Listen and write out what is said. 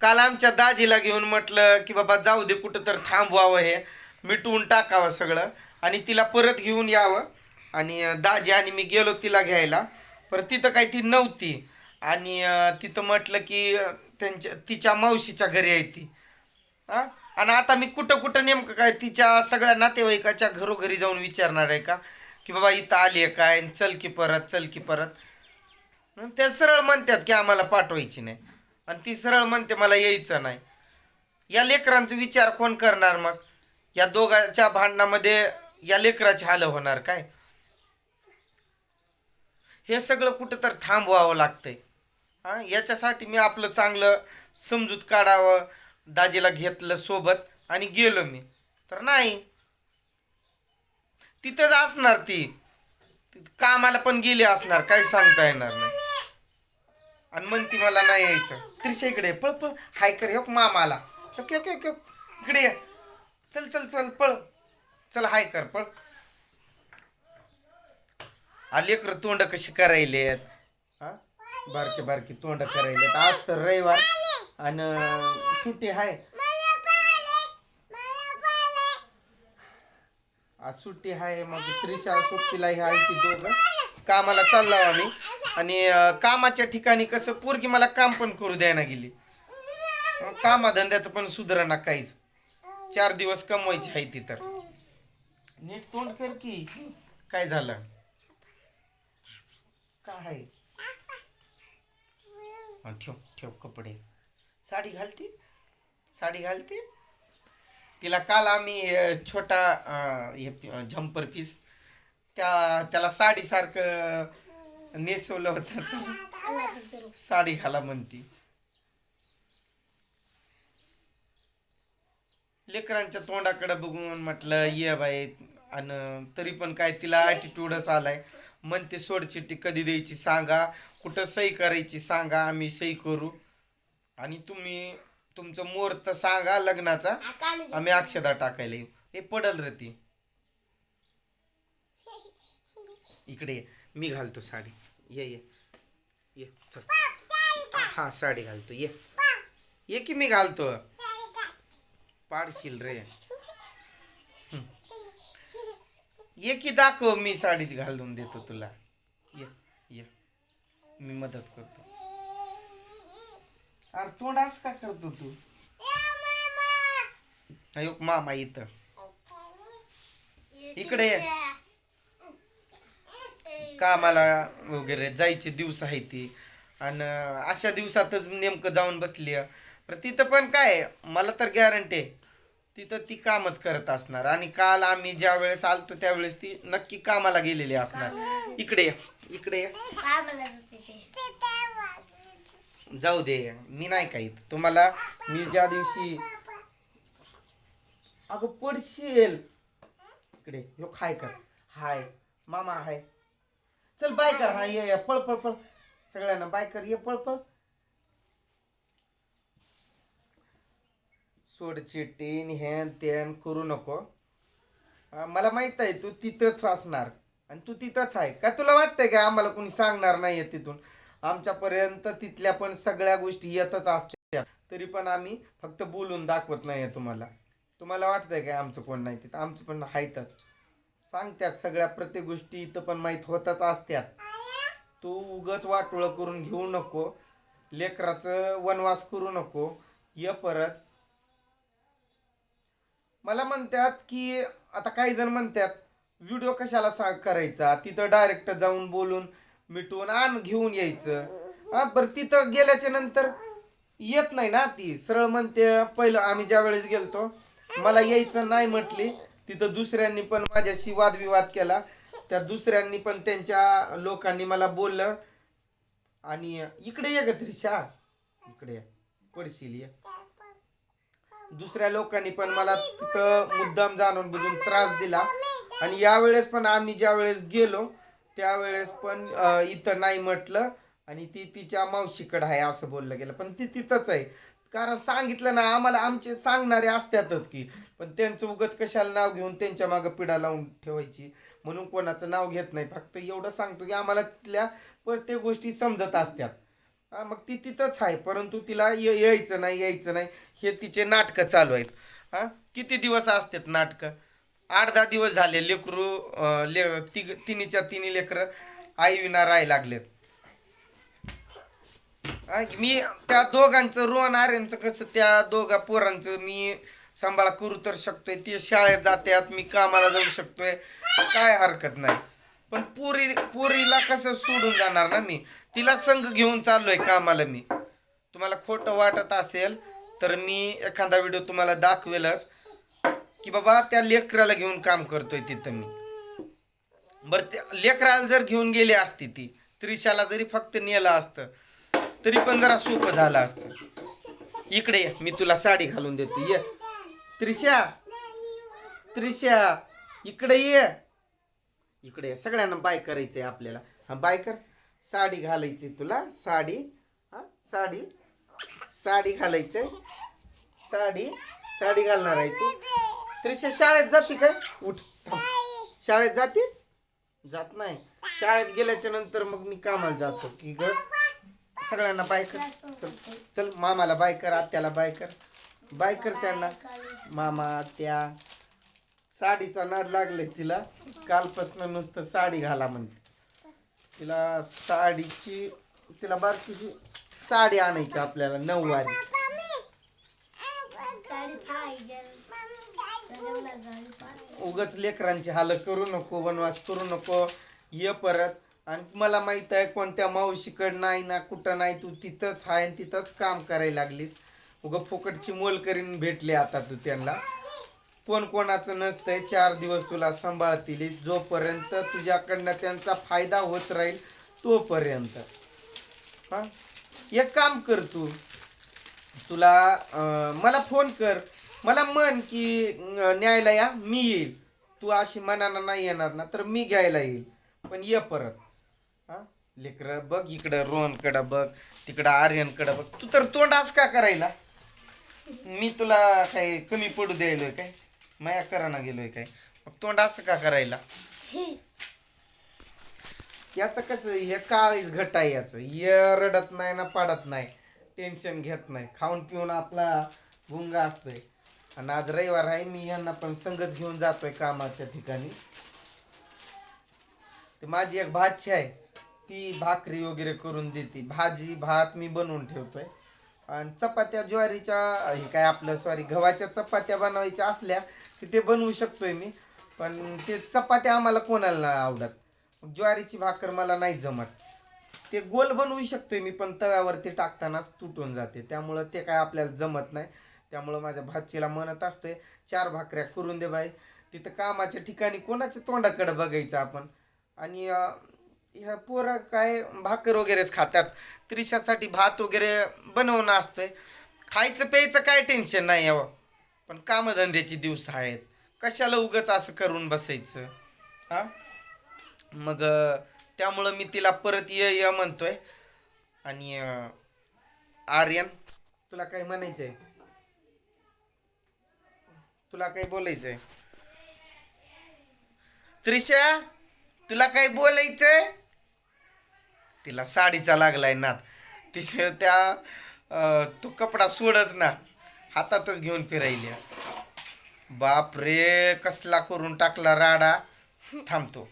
काल आमच्या दाजीला घेऊन म्हटलं की बाबा जाऊ दे कुठं तर थांबवावं हे. मिटवून टाकावं सगळं आणि तिला परत घेऊन यावं. आणि दाजी आणि मी गेलो तिला घ्यायला. पर तिथं काही ती नव्हती. आणि तिथं म्हटलं की त्यांच्या तिच्या मावशीच्या घरी आहे ती. हां आणि आता मी कुठं कुठं नेमकं काय तिच्या सगळ्या नातेवाईकाच्या घरोघरी जाऊन विचारणार आहे का? की बाबा इथं आली आहे काय? चल की परत चल की परत. ते त्या सरळ म्हणतात की आम्हाला पाठवायची नाही. आणि ती सरळ म्हणते मला यायचं नाही. या लेकरांचा विचार कोण करणार मग? या दोघांच्या भांडणामध्ये या लेकराची हाल होणार काय? हे सगळं कुठं तर थांबवावं लागतंय. हां याच्यासाठी मी आपलं चांगलं समजूत काढावं दाजीला घेतलं सोबत आणि गेलो मी. तर नाही. तिथंच असणार ती ती. कामाला पण गेली असणार काही सांगता येणार नाही. आणि म्हणती मला नाही यायचं. त्रिशा इकडे पळ पळ. हाय कर हो मामाला ओके ओके ओके इकडे ये. चल चल चल पळ. चल हाय कर पळ. लेकर तोंड कशी करायलेत? हा बारके बारके तोंड करायलेत. आज तर रविवार आणि सुट्टी आहे आज सुट्टी आहे मग त्रिशा सुट्टीला हे आहे की दोघं कामाला चाललो आम्ही. आणि कामाच्या ठिकाणी कसं पोरगी मला काम पण करू द्यायला गेली. कामाधंद्याचं पण सुधारणा काहीच. चार दिवस कमवायची आहे ती तर. नीट तोंड कर की काय झालं? काय ठेव ठेव कपडे. साडी घालते? साडी घालते? तिला काल आम्ही छोटा हे झंपर पीस त्या त्याला साडीसारखं नेसवलं होतं तर साडी घाला म्हणती. लेकरांच्या तोंडाकडे बघून म्हटलं ये बाई आणि तरी पण काय तिला ॲटिट्यूडच आलाय. म्हणते सोडचिट्टी कधी द्यायची सांगा. कुठं सही करायची सांगा आम्ही सही करू. आणि तुम्ही तुमचं मुहूर्त सांगा लग्नाचा. आम्ही अक्षदा टाकायला येऊ. हे पडल रे ती. इकडे. मी घालतो साडी. ये ये. ये चल. हा साडी घालतो. ये. ये की मी घालतो? पाडशील रे. ये की दाखव मी साडीत घालून देतो तुला. ये ये. मी मदत करतो. अरे तोंडास का करतो तू? अयो मामा. इथं. इकडे ये. कामाला वगैरे जायचे दिवस आहे ती. आणि अशा दिवसातच नेमकं जाऊन बसली. आहे. तिथं पण काय मला तर गॅरंटी आहे तिथं ती कामच करत असणार. आणि काल आम्ही ज्या वेळेस आलतो त्यावेळेस ती नक्की कामाला गेलेली असणार. इकडे इकडे जाऊ दे मी नाही काही तुम्हाला मी ज्या दिवशी अगं पडशील. इकडे ह्यो खाय कर. हाय मामा हाय. चल बाय कर. हा ये ये, पळ पळ पळ. सगळ्यांना बाय कर. ये पळ पळ. सोड चिटीन हेन तेन करू नको. हा, मला माहीत आहे तू तिथंच असणार. आणि तू तिथंच आहे. का तुला वाटतंय का आम्हाला कोणी सांगणार नाहीये तिथून? आमच्यापर्यंत तिथल्या पण सगळ्या गोष्टी येतच असतात तरी पण आम्ही फक्त बोलून दाखवत नाहीये तुम्हाला. तुम्हाला वाटतंय काय आमचं कोण नाही तिथं? आमचं पण आहेतच सांगत्यात सगळ्या प्रत्येक गोष्टी इथं पण माहीत होतच असत्यात. तू उगच वाटोळं करून घेऊ नको. लेकराचं वनवास करू नको. ये परत. मला म्हणतात की आता काही जण म्हणतात व्हिडिओ कशाला सा करायचा? तिथं डायरेक्ट जाऊन बोलून मिटवून आण घेऊन यायचं. हा बरं तिथं गेल्याच्यानंतर येत नाही ना ती. सरळ म्हणते पहिलं आम्ही ज्या वेळेस गेलतो मला यायचं नाही म्हटली. तिथं दुसऱ्यांनी पण माझ्याशी वादविवाद केला. त्या दुसऱ्यांनी पण त्यांच्या लोकांनी मला बोललं. आणि इकडे ये ग त्रिशा. इकडे ये. पडशील ये. दुसऱ्या लोकांनी पण मला तिथं मुद्दाम जाणून बुजून त्रास दिला. आणि यावेळेस पण आम्ही ज्या वेळेस गेलो त्यावेळेस पण इथं नाही म्हटलं. आणि ती तिच्या मावशीकडं आहे असं बोललं गेलं. पण ती तिथंच आहे. कारण सांगितलं ना आम्हाला आमचे सांगणारे असतातच की. पण त्यांचं उगच कशाला नाव घेऊन त्यांच्या मागं पिढा लावून ठेवायची? म्हणून कोणाचं नाव घेत नाही. फक्त एवढं सांगतो की आम्हाला तिथल्या प्रत्येक गोष्टी समजत असतात. मग ती तिथंच आहे. परंतु तिला ये- यायचं नाही यायचं नाही. हे तिचे नाटकं चालू आहेत. हां किती दिवस असतात नाटकं? आठ दहा दिवस झाले. लेकरू ले तिघ तिन्हीच्या तिन्ही लेकरं आई विना राहायला लागलेत. मी त्या दोघांचं रोहन आर्यांचं कसं त्या दोघा पोरांचं मी सांभाळ करू तर शकतोय. ते शाळेत जात्यात मी कामाला जाऊ शकतोय. काय हरकत नाही. पण पोरी पुरीला कसं सोडून जाणार ना मी? तिला संघ घेऊन चाललोय कामाला मी. तुम्हाला खोटं वाटत असेल तर मी एखादा व्हिडिओ तुम्हाला दाखवेलच. की बाबा त्या लेकराला घेऊन काम करतोय तिथं मी. बरं त्या लेकराला जर घेऊन गेली असती ती त्रिशाला जरी फक्त नेलं असतं तरी पण जरा सोपं झालं असतं. इकडे ये, मी तुला साडी घालून देते ये. त्रिशा त्रिशा इकडे ये. इकडे ये. सगळ्यांना बाय करायचंय आपल्याला. हा बाय कर. साडी घालायची तुला साडी. हा साडी. साडी घालायचंय. साडी साडी घालणार आहे तू. त्रिशा शाळेत जाते काय? उठ शाळेत जाते? जात नाही. शाळेत गेल्याच्यानंतर मग मी कामाला जातो की ग? सगळ्यांना बाय कर. चल चल मामाला बाय कर आत्याला बाय कर. बाय कर त्यांना. मामा त्या साडीचा नाद लागले तिला. कालपासून नुसतं साडी घाला म्हणते. तिला साडीची तिला बारकीची साडी आणायची आपल्याला नऊवारी. उगच लेकरांची हाल करू नको वनवास करू नको. ये परत. आणि मला माहीत आहे कोणत्या मावशीकडं नाही ना कुठं नाही तू तिथंच आहे आणि तिथंच काम करायला लागलीस. उग फुकटची मोल करीन भेटले आता तू त्यांना. कोण कोणाचं नसतंय चार दिवस तुला सांभाळतील. जोपर्यंत तुझ्याकडनं त्यांचा फायदा होत राहील तोपर्यंत. हा? एक काम कर तू. तुला मला फोन कर. मला म्हण की न्यायला या मी येईल. तू अशी मनानं नाही येणार ना तर मी घ्यायला येईल. पण ये परत. लेकरं बघ इकडं रोहनकडं बघ तिकडं आर्यनकडं बघ. तू तर तोंड तोंडास का करायला? मी तुला काही कमी पडू द्यायलोय काय? माया कराना गेलोय काय? मग तोंड असं का करायला? याचं कसं हे काळीच घट आहे याचं. ये रडत नाही ना पाडत नाही. टेन्शन घेत नाही. खाऊन पिऊन आपला गुंगा असतोय. आणि आज रविवार आहे मी यांना पण संगच घेऊन जातोय कामाच्या ठिकाणी. ते माझी एक भाची आहे. ती भाकरी वगैरे करून देते. भाजी भात मी बनवून ठेवतोय. आणि चपात्या ज्वारीच्या हे काय आपलं सॉरी गव्हाच्या चपात्या बनवायच्या असल्या की ते बनवू शकतोय मी. पण ते चपात्या आम्हाला कोणाला नाही आवडत. ज्वारीची भाकर मला नाही जमत. ते गोल बनवू शकतोय मी पण तव्यावरती टाकतानाच तुटून जाते. त्यामुळं ते काय आपल्याला जमत नाही. त्यामुळं माझ्या भाचीला म्हणत असतोय चार भाकऱ्या करून दे बाई. तिथं कामाच्या ठिकाणी कोणाच्या तोंडाकडे बघायचं आपण? आणि ह्या पोरं काय भाकर वगैरेच खातात. त्रिशासाठी भात वगैरे बनवणं असतंय. खायचं प्यायचं काय टेन्शन नाही यावं. पण कामधंद्याचे दिवस आहेत. कशाला उगच असं करून बसायचं? हा? मग त्यामुळं मी तिला परत ये ये म्हणतोय. आणि आर्यन तुला काही म्हणायचंय? तुला काही बोलायचंय? त्रिशा तुला काही बोलायचंय? तिला साडीचा लागलाय नात. तिस त्या तो कपडा सोडच ना. हातातच घेऊन फिरायल्या. बाप रे कसला करून टाकला राडा. थांबतो.